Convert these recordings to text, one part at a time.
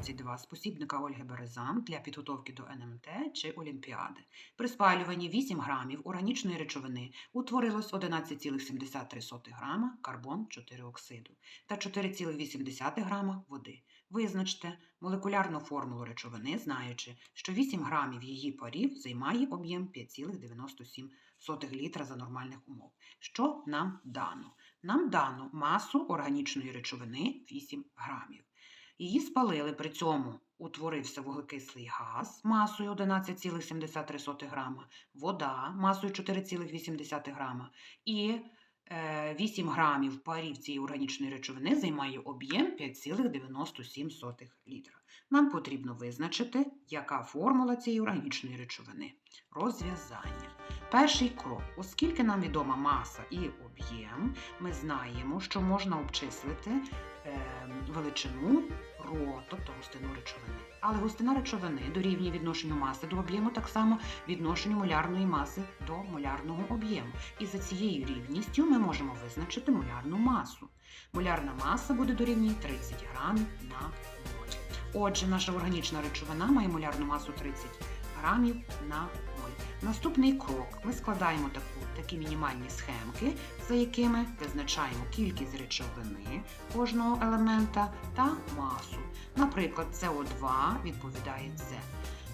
22 спосібника Ольги Березан для підготовки до НМТ чи Олімпіади. При спалюванні 8 грамів органічної речовини утворилось 11,73 грама карбон 4 оксиду та 4,8 грама води. Визначте молекулярну формулу речовини, знаючи, що 8 грамів її парів займає об'єм 5,97 літра за нормальних умов. Що нам дано? Нам дано масу органічної речовини 8 грамів. Її спалили, при цьому утворився вуглекислий газ масою 11,73 грама, вода масою 4,8 грама і е, 8 грамів парів цієї органічної речовини займає об'єм 5,97 літра. Нам потрібно визначити, яка формула цієї органічної речовини. Розв'язання. Перший крок. Оскільки нам відома маса і об'єм, ми знаємо, що можна обчислити е, величину ро, тобто густину речовини. Але густина речовини дорівнює відношенню маси до об'єму, так само відношенню молярної маси до молярного об'єму. І за цією рівністю ми можемо визначити молярну масу. Молярна маса буде дорівнювати 30 грамів на моль. Отже, наша органічна речовина має молярну масу 30 грамів на моль. Наступний крок. Ми складаємо таку, такі мінімальні схемки, за якими визначаємо кількість речовини кожного елемента та масу. Наприклад, СО2 відповідає це.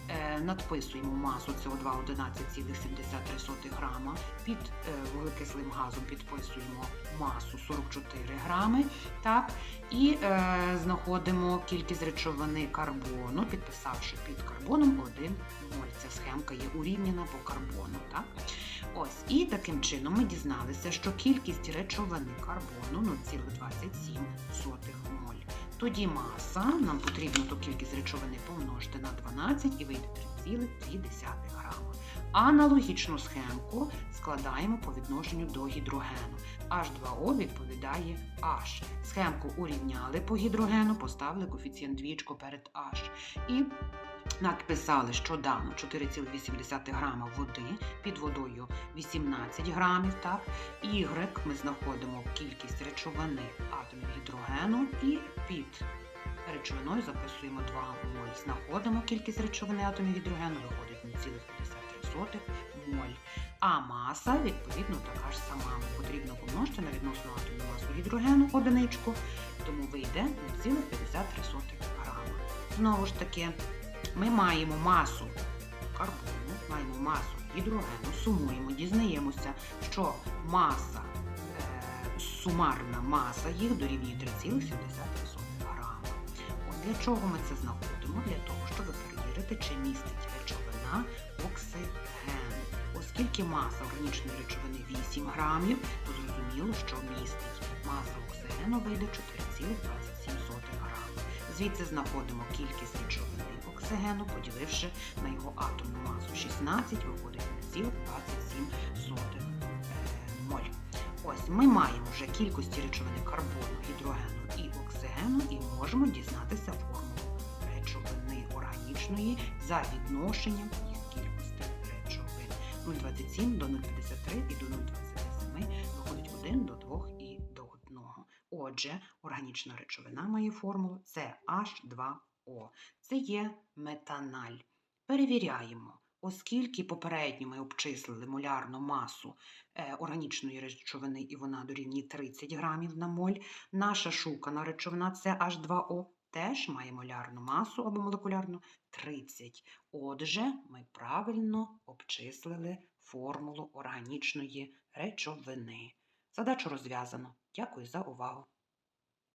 Е, Надписуємо масу СО2 11,73 грама. Під е, вуглекислим газом підписуємо масу 44 грами. Так? І е, знаходимо кількість речовини карбону, підписавши під карбоном 1 моль. Ця схемка є урівняна по карбону. Так? Ось, і таким чином ми дізналися, що кількість речовини карбону 0,27 моль. Тоді маса, нам потрібно ту кількість речовини помножити на 12 і вийде 3,2 грама. Аналогічну схемку складаємо по відношенню до гідрогену. H2O відповідає H. Схемку урівняли по гідрогену, поставили коефіцієнт двічку перед H. І написали, що дано 4,8 грама води, під водою 18 грамів. Так? Y ми знаходимо кількість речовини атомів гідрогену і під речовиною записуємо 2 моль. Знаходимо кількість речовини атомів гідрогену, виходить 0,53 моль. А маса, відповідно, така ж сама. Потрібно помножити на відносну атомну масу гідрогену одиничку, тому вийде 0,53 грама. Знову ж таки, ми маємо масу карбону, маємо масу гідрогену, сумуємо, дізнаємося, що маса, е, сумарна маса їх дорівнює 3,70 грама. От для чого ми це знаходимо? Для того, щоб перевірити, чи містить речовина оксиген. Оскільки маса органічної речовини 8 грамів, то зрозуміло, що містить маса оксигену вийде 4,27 грама. Звідси знаходимо кількість речовини оксигену, поділивши на його атомну масу 16, виходить 0,27 моль. Ось ми маємо вже кількості речовини карбону, гідрогену і оксигену і можемо дізнатися формулу речовини органічної за відношенням їх кількості речовин. 0,27 до 0,53 і до 0,27 виходить 1 до 2 і до 1. Отже, органічна речовина має формулу CH2O. Це є метаналь. Перевіряємо. Оскільки попередньо ми обчислили молярну масу е, органічної речовини і вона дорівнює 30 грамів на моль, наша шукана речовина CH2O теж має молярну масу або молекулярну 30. Отже, ми правильно обчислили формулу органічної речовини. Задачу розв'язано. Дякую за увагу!